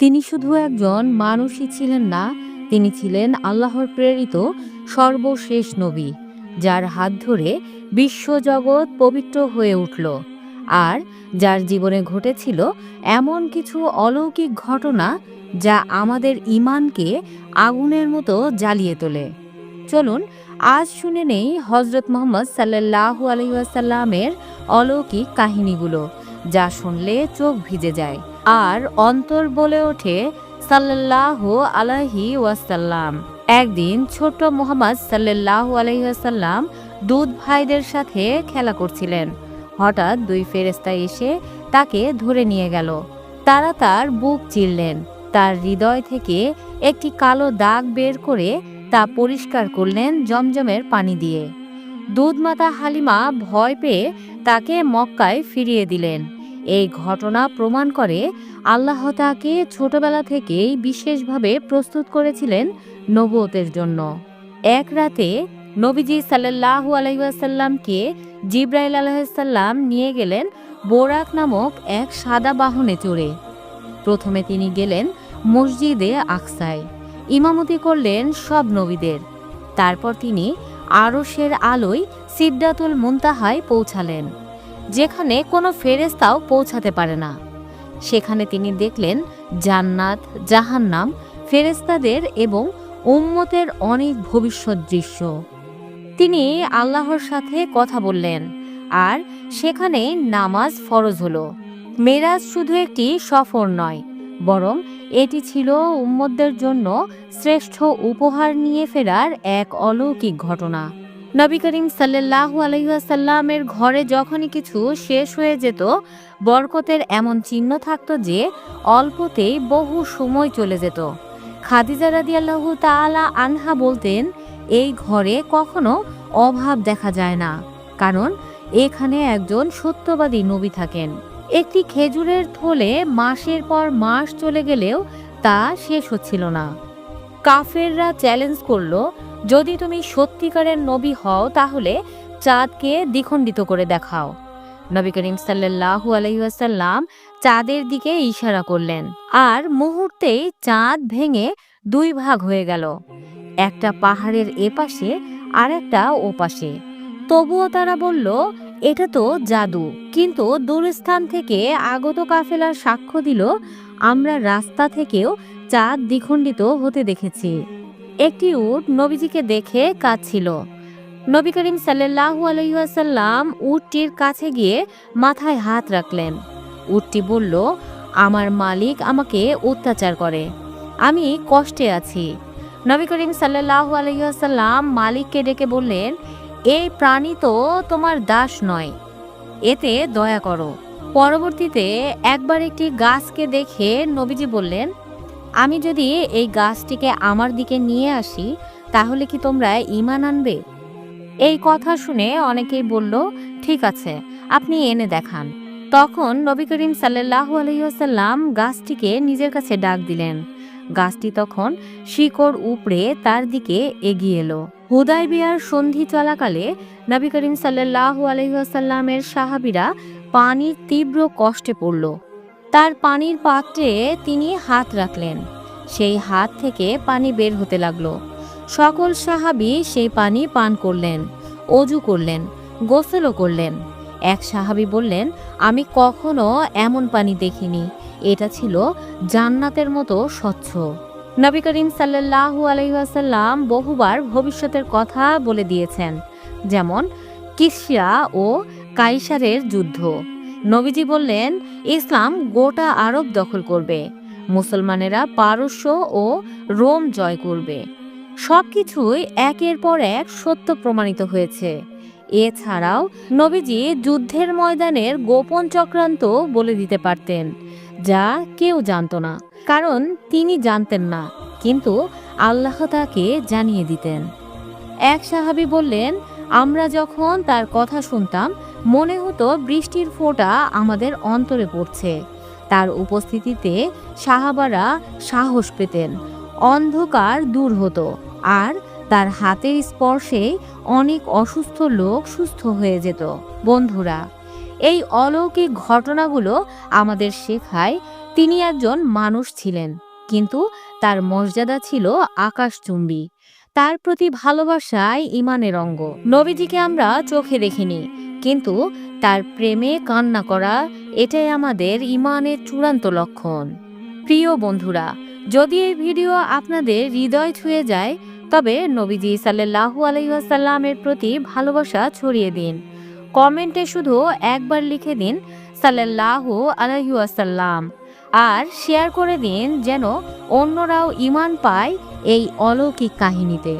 তিনি শুধু একজন মানুষই ছিলেন না, তিনি ছিলেন আল্লাহর প্রেরিত সর্বশেষ নবী, যার হাত ধরে বিশ্বজগৎ পবিত্র হয়ে উঠল। আর যার জীবনে ঘটেছিল এমন কিছু অলৌকিক ঘটনা যা আমাদের ইমানকে আগুনের মতো জ্বালিয়ে তোলে। চলুন, আজ শুনে নেই হজরত মোহাম্মদ সাল্লাহু আলহিহাসাল্লামের অলৌকিক কাহিনীগুলো, যা শুনলে চোখ ভিজে যায়। আর অন্তর বলে ওঠে সাল্লাহ আলাহি ওয়াসাল্লাম। একদিন ছোট্ট মোহাম্মদ সাল্লাহ আলহিহাসাল্লাম দুধ ভাইদের সাথে খেলা করছিলেন। হঠাৎ দুই ফেরেস্তা এসে তাকে ধরে নিয়ে গেল। তারা তার বুক চিরলেন। তার হৃদয় থেকে একটি কালো দাগ বের করে তা পরিষ্কার করলেন জমজমের পানি দিয়ে। দুধমাতা হালিমা ভয় পেয়ে তাকে মক্কায় ফিরিয়ে দিলেন। এই ঘটনা প্রমাণ করে আল্লাহ তাকে ছোটবেলা থেকেই বিশেষভাবে প্রস্তুত করেছিলেন নবতের জন্য। এক রাতে নবীজি সাল্লাহু আলাইসাল্লামকে জিব্রাইল আলাইসাল্লাম নিয়ে গেলেন বোরাক নামক এক সাদা বাহনে চড়ে। প্রথমে তিনি গেলেন মসজিদে আকসায়। ইমামতি করলেন সব নবীদের। তারপর তিনি আরশের আলোয় সিদ্দাতুল মুনতাহায় পৌঁছালেন। যেখানে কোনো ফেরেস্তাও পৌঁছাতে পারে না। সেখানে তিনি দেখলেন জান্নাত, জাহান্নাম ফেরেস্তাদের এবং উম্মতের অনেক ভবিষ্যৎ দৃশ্য। তিনি আল্লাহর সাথে কথা বললেন আর সেখানে নামাজ ফরজ হলো। মেরাজ শুধু একটি সফর নয়, বরং এটি ছিল উম্মতদের জন্য শ্রেষ্ঠ উপহার নিয়ে ফেরার এক অলৌকিক ঘটনা। নবী করিম সাল্লাহু আলহিহাসাল্লামের ঘরে যখনই কিছু শেষ হয়ে যেত, বরকতের এমন চিহ্ন থাকতো যে অল্পতেই বহু সময় চলে যেত। খাদিজা রাদিয়াল্লাহু তাআলা আনহা বলতেন, এই ঘরে কখনো অভাব দেখা যায় না, কারণ এখানে একজন সত্যবাদী নবী থাকেন। একটি খেজুরের থলে মাসের পর মাস চলে গেলেও তা শেষ হচ্ছিল না। কাফেররা চ্যালেঞ্জ করল যদি তুমি সত্যিকারের নবী হও, তাহলে চাঁদকে দ্বিখণ্ডিত করে দেখাও। নবী করিম সাল্লাহু আলহিহাসাল্লাম চাঁদের দিকে ইশারা করলেন। আর মুহূর্তেই চাঁদ ভেঙে দুই ভাগ হয়ে গেল। একটা পাহাড়ের এপাশে আর একটা ওপাশে। তবুও তারা বলল, এটা তো জাদু। কিন্তু দূরস্থান থেকে আগত কাফেলার সাক্ষ্য দিল, আমরা রাস্তা থেকেও চাঁদ দ্বিখণ্ডিত হতে দেখেছি। একটি উট নবীজিকে দেখে কাঁদছিল। নবী করিম সাল্লাহু আলহিহাসাল্লাম উটটির কাছে গিয়ে মাথায় হাত রাখলেন। উটটি বলল, আমার মালিক আমাকে অত্যাচার করে। আমি কষ্টে আছি। নবী করিম সাল্লাহু আলহিহাসাল্লাম মালিককে ডেকে বললেন, এই প্রাণী তো তোমার দাস নয়। এতে দয়া করো। পরবর্তীতে একবার একটি গাছকে দেখে নবীজি বললেন আমি যদি এই গাছটিকে আমার দিকে নিয়ে আসি, তাহলে কি তোমরা ইমান আনবে? এই কথা শুনে অনেকেই বলল, ঠিক আছে, আপনি এনে দেখান। তখন নবী করিম সাল্লাহু আলহিহাসাল্লাম গাছটিকে নিজের কাছে ডাক দিলেন। গাছটি তখন শিকড় উপড়ে তার দিকে এগিয়ে এলো। হুদাই বিয়ার সন্ধি চলাকালে নবী করিম সাল্লাহু আলহিহাসাল্লামের সাহাবিরা পানির তীব্র কষ্টে পড়ল। তার পানির পাত্রে তিনি হাত রাখলেন। সেই হাত থেকে পানি বের হতে লাগল। সকল সাহাবি সেই পানি পান করলেন, অজু করলেন, গোসলও করলেন। এক সাহাবি বললেন, আমি কখনো এমন পানি দেখিনি। এটা ছিল জান্নাতের মতো স্বচ্ছ। নবী করিম সাল্লাহু আলহিহাসাল্লাম বহুবার ভবিষ্যতের কথা বলে দিয়েছেন, যেমন কিসরা ও কাইসারের যুদ্ধ। নবীজি বললেন, ইসলাম গোটা আরব দখল করবে। মুসলমানেরা পারস্য ও রোম জয় করবে। সবকিছুই একের পর এক সত্য প্রমাণিত হয়েছে। এছাড়াও নবীজি যুদ্ধের ময়দানের গোপন চক্রান্ত বলে দিতে পারতেন, যা কেউ জানতো না, কারণ তিনি জানতেন না, কিন্তু আল্লাহ তাকে জানিয়ে দিতেন। এক সাহাবি বললেন, আমরা যখন তার কথা শুনতাম মনে হতো বৃষ্টির ফোঁটা আমাদের অন্তরে পড়ছে। তার উপস্থিতিতে সাহাবারা সাহস পেতেন, অন্ধকার দূর হতো আর তার হাতের স্পর্শে অনেক অসুস্থ লোক সুস্থ হয়ে যেত। বন্ধুরা, এই অলৌকিক ঘটনাগুলো আমাদের শেখায় তিনি একজন মানুষ ছিলেন, কিন্তু তার মর্যাদা ছিল আকাশচুম্বী। তার প্রতি ভালোবাসায় ইমানের অঙ্গ। নবীজিকে আমরা চোখে দেখিনি কিন্তু তার প্রেমে কান্না করা এটাই আমাদের ইমানের চূড়ান্ত লক্ষণ। প্রিয় বন্ধুরা, যদি এই ভিডিও আপনাদের হৃদয় ছুঁয়ে যায়, তবে নবীজি সাল্লাহু আলহিহাসাল্লামের প্রতি ভালোবাসা ছড়িয়ে দিন। কমেন্টে শুধু একবার লিখে দিন সাল্লাহু আলহিউসাল্লাম আর শেয়ার করে দিন যেন অন্যরাও ইমান পায় এই অলৌকিক কাহিনীতে।